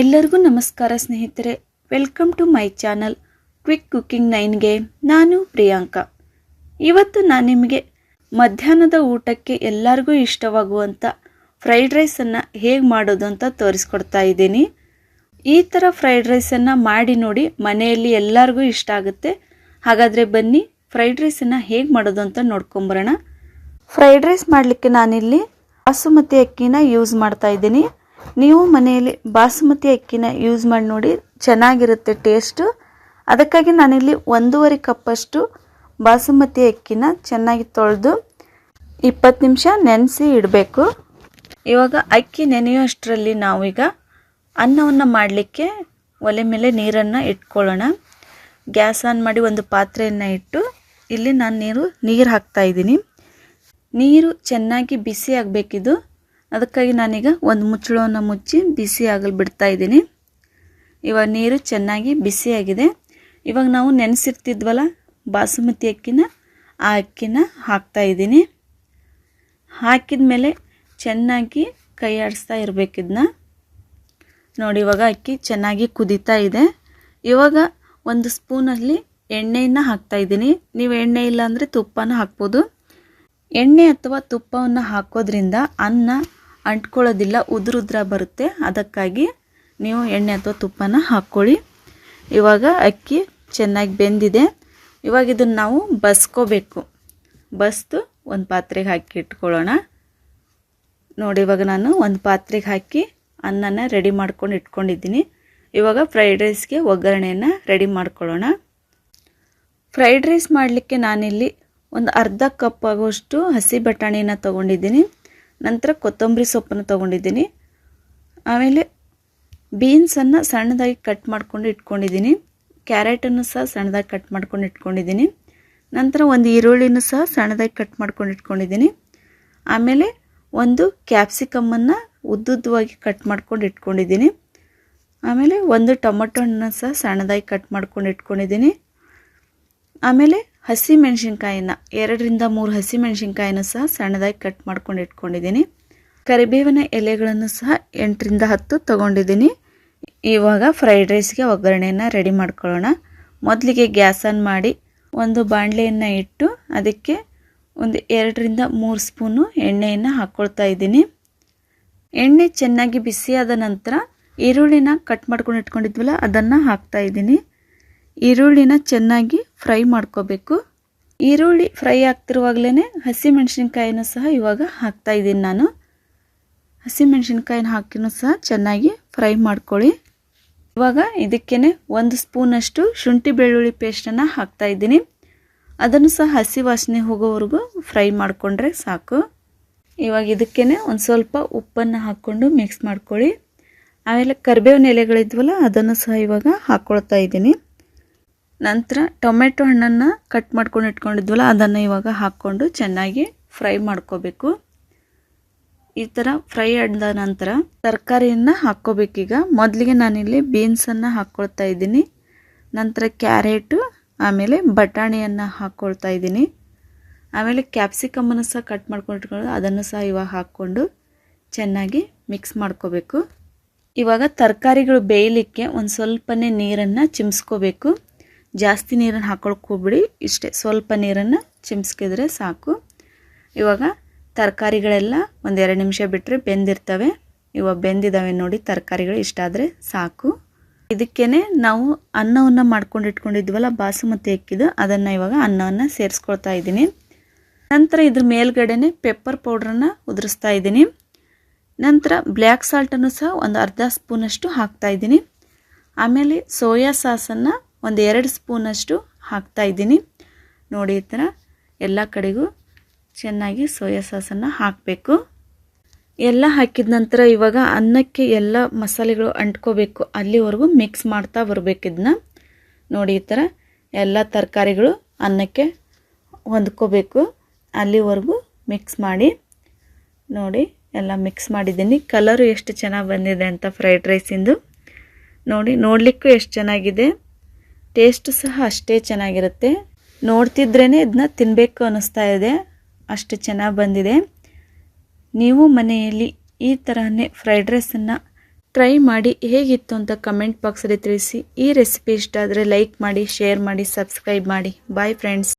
ಎಲ್ಲರಿಗೂ ನಮಸ್ಕಾರ ಸ್ನೇಹಿತರೆ. Welcome to my channel quick cooking ನೈನ್ಗೆ ನಾನು ಪ್ರಿಯಾಂಕಾ. ಇವತ್ತು ನಾನು ನಿಮಗೆ ಮಧ್ಯಾಹ್ನದ ಊಟಕ್ಕೆ ಎಲ್ಲರಿಗೂ ಇಷ್ಟವಾಗುವಂಥ ಫ್ರೈಡ್ ರೈಸನ್ನು ಹೇಗೆ ಮಾಡೋದು ಅಂತ ತೋರಿಸ್ಕೊಡ್ತಾ ಇದ್ದೀನಿ. ಈ ಥರ ಫ್ರೈಡ್ ರೈಸನ್ನು ಮಾಡಿ ನೋಡಿ ಮನೆಯಲ್ಲಿ ಎಲ್ಲರಿಗೂ ಇಷ್ಟ ಆಗುತ್ತೆ. ಹಾಗಾದರೆ ಬನ್ನಿ ಫ್ರೈಡ್ ರೈಸನ್ನು ಹೇಗೆ ಮಾಡೋದು ಅಂತ ನೋಡ್ಕೊಂಬರೋಣ. ಫ್ರೈಡ್ ರೈಸ್ ಮಾಡಲಿಕ್ಕೆ ನಾನಿಲ್ಲಿ ಬಾಸುಮತಿ ಅಕ್ಕಿನ ಯೂಸ್ ಮಾಡ್ತಾ ಇದ್ದೀನಿ. ನೀವು ಮನೆಯಲ್ಲಿ ಬಾಸುಮತಿ ಅಕ್ಕಿನ ಯೂಸ್ ಮಾಡಿ ನೋಡಿ, ಚೆನ್ನಾಗಿರುತ್ತೆ ಟೇಸ್ಟು ಅದಕ್ಕಾಗಿ ನಾನಿಲ್ಲಿ ಒಂದೂವರೆ ಕಪ್ಪಷ್ಟು ಬಾಸುಮತಿ ಅಕ್ಕಿನ ಚೆನ್ನಾಗಿ ತೊಳೆದು ಇಪ್ಪತ್ತು ನಿಮಿಷ ನೆನೆಸಿ ಇಡಬೇಕು. ಇವಾಗ ಅಕ್ಕಿ ನೆನೆಯುವಷ್ಟರಲ್ಲಿ ನಾವೀಗ ಅನ್ನವನ್ನು ಮಾಡಲಿಕ್ಕೆ ಒಲೆ ಮೇಲೆ ನೀರನ್ನು ಇಟ್ಕೊಳ್ಳೋಣ. ಗ್ಯಾಸ್ ಆನ್ ಮಾಡಿ ಒಂದು ಪಾತ್ರೆಯನ್ನು ಇಟ್ಟು ಇಲ್ಲಿ ನಾನು ನೀರು ನೀರು ಹಾಕ್ತಾ ಇದ್ದೀನಿ. ನೀರು ಚೆನ್ನಾಗಿ ಬಿಸಿ ಆಗಬೇಕಿದು. ಅದಕ್ಕಾಗಿ ನಾನೀಗ ಒಂದು ಮುಚ್ಚಳವನ್ನು ಮುಚ್ಚಿ ಬಿಸಿ ಆಗಲು ಬಿಡ್ತಾ ಇದ್ದೀನಿ. ಇವಾಗ ನೀರು ಚೆನ್ನಾಗಿ ಬಿಸಿಯಾಗಿದೆ ಇವಾಗ ನಾವು ನೆನೆಸಿರ್ತಿದ್ವಲ್ಲ, ಬಾಸುಮತಿ ಅಕ್ಕಿನ, ಆ ಅಕ್ಕಿನ ಹಾಕ್ತಾ ಇದ್ದೀನಿ. ಹಾಕಿದ ಮೇಲೆ ಚೆನ್ನಾಗಿ ಕೈ ಆಡಿಸ್ತಾ ಇರಬೇಕಿದ್ನ ನೋಡಿ, ಇವಾಗ ಅಕ್ಕಿ ಚೆನ್ನಾಗಿ ಕುದೀತಾ ಇದೆ. ಇವಾಗ ಒಂದು ಸ್ಪೂನಲ್ಲಿ ಎಣ್ಣೆಯನ್ನು ಹಾಕ್ತಾ ಇದ್ದೀನಿ. ನೀವು ಎಣ್ಣೆ ಇಲ್ಲ ಅಂದರೆ ತುಪ್ಪನ ಹಾಕ್ಬೋದು. ಎಣ್ಣೆ ಅಥವಾ ತುಪ್ಪವನ್ನು ಹಾಕೋದ್ರಿಂದ ಅನ್ನ ಅಂಟ್ಕೊಳ್ಳೋದಿಲ್ಲ, ಉದುರುದ್ರ ಬರುತ್ತೆ. ಅದಕ್ಕಾಗಿ ನೀವು ಎಣ್ಣೆ ಅಥವಾ ತುಪ್ಪನ ಹಾಕ್ಕೊಳ್ಳಿ. ಇವಾಗ ಅಕ್ಕಿ ಚೆನ್ನಾಗಿ ಬೆಂದಿದೆ. ಇವಾಗ ಇದನ್ನು ನಾವು ಬಸ್ಕೋಬೇಕು. ಬಸ್ದು ಒಂದು ಪಾತ್ರೆಗೆ ಹಾಕಿ ಇಟ್ಕೊಳ್ಳೋಣ. ನೋಡಿ, ಇವಾಗ ನಾನು ಒಂದು ಪಾತ್ರೆಗೆ ಹಾಕಿ ಅನ್ನನ ರೆಡಿ ಮಾಡ್ಕೊಂಡು ಇಟ್ಕೊಂಡಿದ್ದೀನಿ. ಇವಾಗ ಫ್ರೈಡ್ ರೈಸ್ಗೆ ಒಗ್ಗರಣೆಯನ್ನು ರೆಡಿ ಮಾಡ್ಕೊಳ್ಳೋಣ. ಫ್ರೈಡ್ ರೈಸ್ ಮಾಡಲಿಕ್ಕೆ ನಾನಿಲ್ಲಿ ಒಂದು ಅರ್ಧ ಕಪ್ ಆಗುವಷ್ಟು ಹಸಿ ಬಟಾಣಿನ ತೊಗೊಂಡಿದ್ದೀನಿ. ನಂತರ ಕೊತ್ತಂಬರಿ ಸೊಪ್ಪನ್ನು ತೊಗೊಂಡಿದ್ದೀನಿ. ಆಮೇಲೆ ಬೀನ್ಸನ್ನು ಸಣ್ಣದಾಗಿ ಕಟ್ ಮಾಡ್ಕೊಂಡು ಇಟ್ಕೊಂಡಿದ್ದೀನಿ. ಕ್ಯಾರೆಟನ್ನು ಸಹ ಸಣ್ಣದಾಗಿ ಕಟ್ ಮಾಡ್ಕೊಂಡು ಇಟ್ಕೊಂಡಿದ್ದೀನಿ. ನಂತರ ಒಂದು ಈರುಳ್ಳಿನೂ ಸಹ ಸಣ್ಣದಾಗಿ ಕಟ್ ಮಾಡ್ಕೊಂಡು ಇಟ್ಕೊಂಡಿದ್ದೀನಿ. ಆಮೇಲೆ ಒಂದು ಕ್ಯಾಪ್ಸಿಕಮ್ಮನ್ನು ಉದ್ದುದ್ದವಾಗಿ ಕಟ್ ಮಾಡ್ಕೊಂಡು ಇಟ್ಕೊಂಡಿದ್ದೀನಿ. ಆಮೇಲೆ ಒಂದು ಟೊಮೊಟೊ ಹಣ್ಣನ್ನು ಸಹ ಸಣ್ಣದಾಗಿ ಕಟ್ ಮಾಡ್ಕೊಂಡು ಇಟ್ಕೊಂಡಿದ್ದೀನಿ. ಆಮೇಲೆ ಹಸಿ ಮೆಣಸಿನ್ಕಾಯಿನ ಎರಡರಿಂದ ಮೂರು ಹಸಿ ಮೆಣಸಿನ್ಕಾಯಿನ ಸಹ ಸಣ್ಣದಾಗಿ ಕಟ್ ಮಾಡ್ಕೊಂಡು ಇಟ್ಕೊಂಡಿದ್ದೀನಿ. ಕರಿಬೇವಿನ ಎಲೆಗಳನ್ನು ಸಹ ಎಂಟರಿಂದ ಹತ್ತು ತೊಗೊಂಡಿದ್ದೀನಿ. ಇವಾಗ ಫ್ರೈಡ್ ರೈಸ್ಗೆ ಒಗ್ಗರಣೆಯನ್ನು ರೆಡಿ ಮಾಡ್ಕೊಳ್ಳೋಣ. ಮೊದಲಿಗೆ ಗ್ಯಾಸ್ ಆನ್ ಮಾಡಿ ಒಂದು ಬಾಣಲೆಯನ್ನು ಇಟ್ಟು ಅದಕ್ಕೆ ಒಂದು ಎರಡರಿಂದ ಮೂರು ಸ್ಪೂನು ಎಣ್ಣೆಯನ್ನು ಹಾಕ್ಕೊಳ್ತಾ ಇದ್ದೀನಿ. ಎಣ್ಣೆ ಚೆನ್ನಾಗಿ ಬಿಸಿಯಾದ ನಂತರ ಈರುಳ್ಳಿನ ಕಟ್ ಮಾಡ್ಕೊಂಡು ಇಟ್ಕೊಂಡಿದ್ವಲ್ಲ ಅದನ್ನು ಹಾಕ್ತಾ ಇದ್ದೀನಿ. ಈರುಳ್ಳಿನ ಚೆನ್ನಾಗಿ ಫ್ರೈ ಮಾಡ್ಕೋಬೇಕು. ಈರುಳ್ಳಿ ಫ್ರೈ ಆಗ್ತಿರುವಾಗಲೇ ಹಸಿ ಮೆಣಸಿನ್ಕಾಯಿನ ಸಹ ಇವಾಗ ಹಾಕ್ತಾ ಇದ್ದೀನಿ ನಾನು. ಹಸಿ ಮೆಣಸಿನ್ಕಾಯಿನ ಹಾಕಿನೂ ಸಹ ಚೆನ್ನಾಗಿ ಫ್ರೈ ಮಾಡ್ಕೊಳ್ಳಿ. ಇವಾಗ ಇದಕ್ಕೇ ಒಂದು ಸ್ಪೂನಷ್ಟು ಶುಂಠಿ ಬೆಳ್ಳುಳ್ಳಿ ಪೇಸ್ಟನ್ನು ಹಾಕ್ತಾ ಇದ್ದೀನಿ. ಅದನ್ನು ಸಹ ಹಸಿ ವಾಸನೆ ಹೋಗೋವರೆಗೂ ಫ್ರೈ ಮಾಡಿಕೊಂಡ್ರೆ ಸಾಕು. ಇವಾಗ ಇದಕ್ಕೇ ಒಂದು ಸ್ವಲ್ಪ ಉಪ್ಪನ್ನು ಹಾಕ್ಕೊಂಡು ಮಿಕ್ಸ್ ಮಾಡ್ಕೊಳ್ಳಿ. ಆಮೇಲೆ ಕರ್ಬೇವಿನ ಎಲೆಗಳಿದ್ವಲ್ಲ, ಅದನ್ನು ಸಹ ಇವಾಗ ಹಾಕ್ಕೊಳ್ತಾ ಇದ್ದೀನಿ. ನಂತರ ಟೊಮೆಟೊ ಹಣ್ಣನ್ನು ಕಟ್ ಮಾಡ್ಕೊಂಡು ಇಟ್ಕೊಂಡಿದ್ವಲ್ಲ, ಅದನ್ನು ಇವಾಗ ಹಾಕ್ಕೊಂಡು ಚೆನ್ನಾಗಿ ಫ್ರೈ ಮಾಡ್ಕೋಬೇಕು. ಈ ಥರ ಫ್ರೈ ಆದ ನಂತರ ತರಕಾರಿಯನ್ನು ಹಾಕ್ಕೋಬೇಕೀಗ ಮೊದಲಿಗೆ ನಾನಿಲ್ಲಿ ಬೀನ್ಸನ್ನು ಹಾಕ್ಕೊಳ್ತಾ ಇದ್ದೀನಿ. ನಂತರ ಕ್ಯಾರೆಟು, ಆಮೇಲೆ ಬಟಾಣಿಯನ್ನು ಹಾಕ್ಕೊಳ್ತಾ ಇದ್ದೀನಿ. ಆಮೇಲೆ ಕ್ಯಾಪ್ಸಿಕಮ್ಮನ್ನು ಸಹ ಕಟ್ ಮಾಡ್ಕೊಂಡು ಇಟ್ಕೊಂಡು ಅದನ್ನು ಸಹ ಇವಾಗ ಹಾಕ್ಕೊಂಡು ಚೆನ್ನಾಗಿ ಮಿಕ್ಸ್ ಮಾಡ್ಕೋಬೇಕು. ಇವಾಗ ತರಕಾರಿಗಳು ಬೇಯಲಿಕ್ಕೆ ಒಂದು ಸ್ವಲ್ಪನೇ ನೀರನ್ನು ಚಿಮ್ಸ್ಕೋಬೇಕು. ಜಾಸ್ತಿ ನೀರನ್ನು ಹಾಕೊಳಕ್ಕೆ ಹೋಗ್ಬಿಡಿ. ಇಷ್ಟೇ ಸ್ವಲ್ಪ ನೀರನ್ನು ಚಿಮ್ಸ್ಕಿದ್ರೆ ಸಾಕು. ಇವಾಗ ತರಕಾರಿಗಳೆಲ್ಲ ಒಂದು ಎರಡು ನಿಮಿಷ ಬಿಟ್ಟರೆ ಬೆಂದಿರ್ತವೆ. ಇವಾಗ ಬೆಂದಿದ್ದಾವೆ ನೋಡಿ, ತರಕಾರಿಗಳು ಇಷ್ಟಾದರೆ ಸಾಕು. ಇದಕ್ಕೇ ನಾವು ಅನ್ನವನ್ನು ಮಾಡ್ಕೊಂಡು ಇಟ್ಕೊಂಡಿದ್ವಲ್ಲ, ಬಾಸುಮತಿ ಅಕ್ಕಿದು, ಅದನ್ನು ಇವಾಗ ಅನ್ನವನ್ನು ಸೇರಿಸ್ಕೊಳ್ತಾ ಇದ್ದೀನಿ. ನಂತರ ಇದ್ರ ಮೇಲ್ಗಡೆನೆ ಪೆಪ್ಪರ್ ಪೌಡ್ರನ್ನು ಉದುರಿಸ್ತಾ ಇದ್ದೀನಿ. ನಂತರ ಬ್ಲ್ಯಾಕ್ ಸಾಲ್ಟನ್ನು ಸಹ ಒಂದು ಅರ್ಧ ಸ್ಪೂನಷ್ಟು ಹಾಕ್ತಾ ಇದ್ದೀನಿ. ಆಮೇಲೆ ಸೋಯಾ ಸಾಸನ್ನು ಒಂದು ಎರಡು ಸ್ಪೂನಷ್ಟು ಹಾಕ್ತಾ ಇದ್ದೀನಿ. ನೋಡಿ ಈ ಥರ ಎಲ್ಲ ಕಡೆಗೂ ಚೆನ್ನಾಗಿ ಸೋಯಾ ಸಾಸನ್ನು ಹಾಕಬೇಕು. ಎಲ್ಲ ಹಾಕಿದ ನಂತರ ಇವಾಗ ಅನ್ನಕ್ಕೆ ಎಲ್ಲ ಮಸಾಲೆಗಳು ಅಂಟ್ಕೋಬೇಕು. ಅಲ್ಲಿವರೆಗೂ ಮಿಕ್ಸ್ ಮಾಡ್ತಾ ಬರಬೇಕಿದ್ನ ನೋಡಿ ಈ ಥರ ಎಲ್ಲ ತರಕಾರಿಗಳು ಅನ್ನಕ್ಕೆ ಹೊಂದ್ಕೋಬೇಕು. ಅಲ್ಲಿವರೆಗೂ ಮಿಕ್ಸ್ ಮಾಡಿ. ನೋಡಿ ಎಲ್ಲ ಮಿಕ್ಸ್ ಮಾಡಿದ್ದೀನಿ. ಕಲರು ಎಷ್ಟು ಚೆನ್ನಾಗಿ ಬಂದಿದೆ ಅಂತ ಫ್ರೈಡ್ ರೈಸಿಂದು. ನೋಡಿ ನೋಡಲಿಕ್ಕೂ ಎಷ್ಟು ಚೆನ್ನಾಗಿದೆ. ಟೇಸ್ಟ್ ಸಹ ಅಷ್ಟೇ ಚೆನ್ನಾಗಿರುತ್ತೆ. ನೋಡ್ತಿದ್ರೇ ಇದನ್ನ ತಿನ್ನಬೇಕು ಅನ್ನಿಸ್ತಾ ಇದೆ. ಅಷ್ಟು ಚೆನ್ನಾಗಿ ಬಂದಿದೆ. ನೀವು ಮನೆಯಲ್ಲಿ ಈ ಥರನೇ ಫ್ರೈಡ್ ರೈಸನ್ನು ಟ್ರೈ ಮಾಡಿ ಹೇಗಿತ್ತು ಅಂತ ಕಮೆಂಟ್ ಬಾಕ್ಸಲ್ಲಿ ತಿಳಿಸಿ. ಈ ರೆಸಿಪಿ ಇಷ್ಟ ಆದರೆ ಲೈಕ್ ಮಾಡಿ, ಶೇರ್ ಮಾಡಿ, ಸಬ್ಸ್ಕ್ರೈಬ್ ಮಾಡಿ. Bye friends